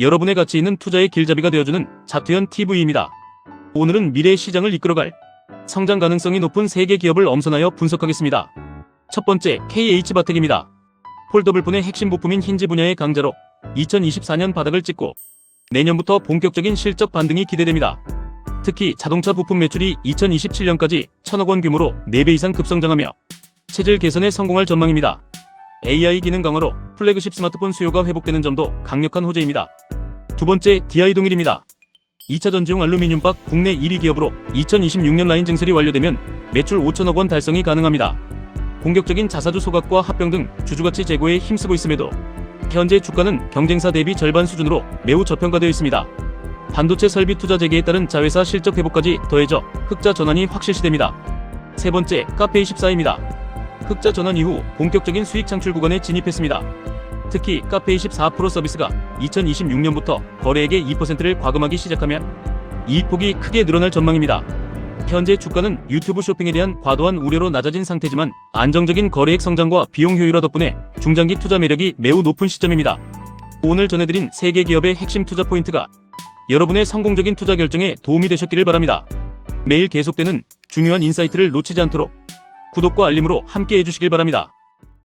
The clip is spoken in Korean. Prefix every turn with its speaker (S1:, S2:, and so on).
S1: 여러분의 가치 있는 투자의 길잡이가 되어주는 자투현 TV입니다. 오늘은 미래의 시장을 이끌어갈 성장 가능성이 높은 세계 기업을 엄선하여 분석하겠습니다. 첫 번째, KH바텍입니다. 폴더블폰의 핵심 부품인 힌지 분야의 강자로 2024년 바닥을 찍고 내년부터 본격적인 실적 반등이 기대됩니다. 특히 자동차 부품 매출이 2027년까지 1000억 원 규모로 4배 이상 급성장하며 체질 개선에 성공할 전망입니다. AI 기능 강화로 플래그십 스마트폰 수요가 회복되는 점도 강력한 호재입니다. 두 번째, DI동일입니다. 2차 전지용 알루미늄박 국내 1위 기업으로 2026년 라인 증설이 완료되면 매출 5천억 원 달성이 가능합니다. 공격적인 자사주 소각과 합병 등 주주가치 제고에 힘쓰고 있음에도 현재 주가는 경쟁사 대비 절반 수준으로 매우 저평가되어 있습니다. 반도체 설비 투자 재개에 따른 자회사 실적 회복까지 더해져 흑자 전환이 확실시됩니다. 세 번째, 카페24입니다. 흑자 전환 이후 본격적인 수익 창출 구간에 진입했습니다. 특히 카페 24 서비스가 2026년부터 거래액의 2%를 과금하기 시작하면 이익폭이 크게 늘어날 전망입니다. 현재 주가는 유튜브 쇼핑에 대한 과도한 우려로 낮아진 상태지만 안정적인 거래액 성장과 비용 효율화 덕분에 중장기 투자 매력이 매우 높은 시점입니다. 오늘 전해드린 세계 기업의 핵심 투자 포인트가 여러분의 성공적인 투자 결정에 도움이 되셨기를 바랍니다. 매일 계속되는 중요한 인사이트를 놓치지 않도록 구독과 알림으로 함께 해주시길 바랍니다.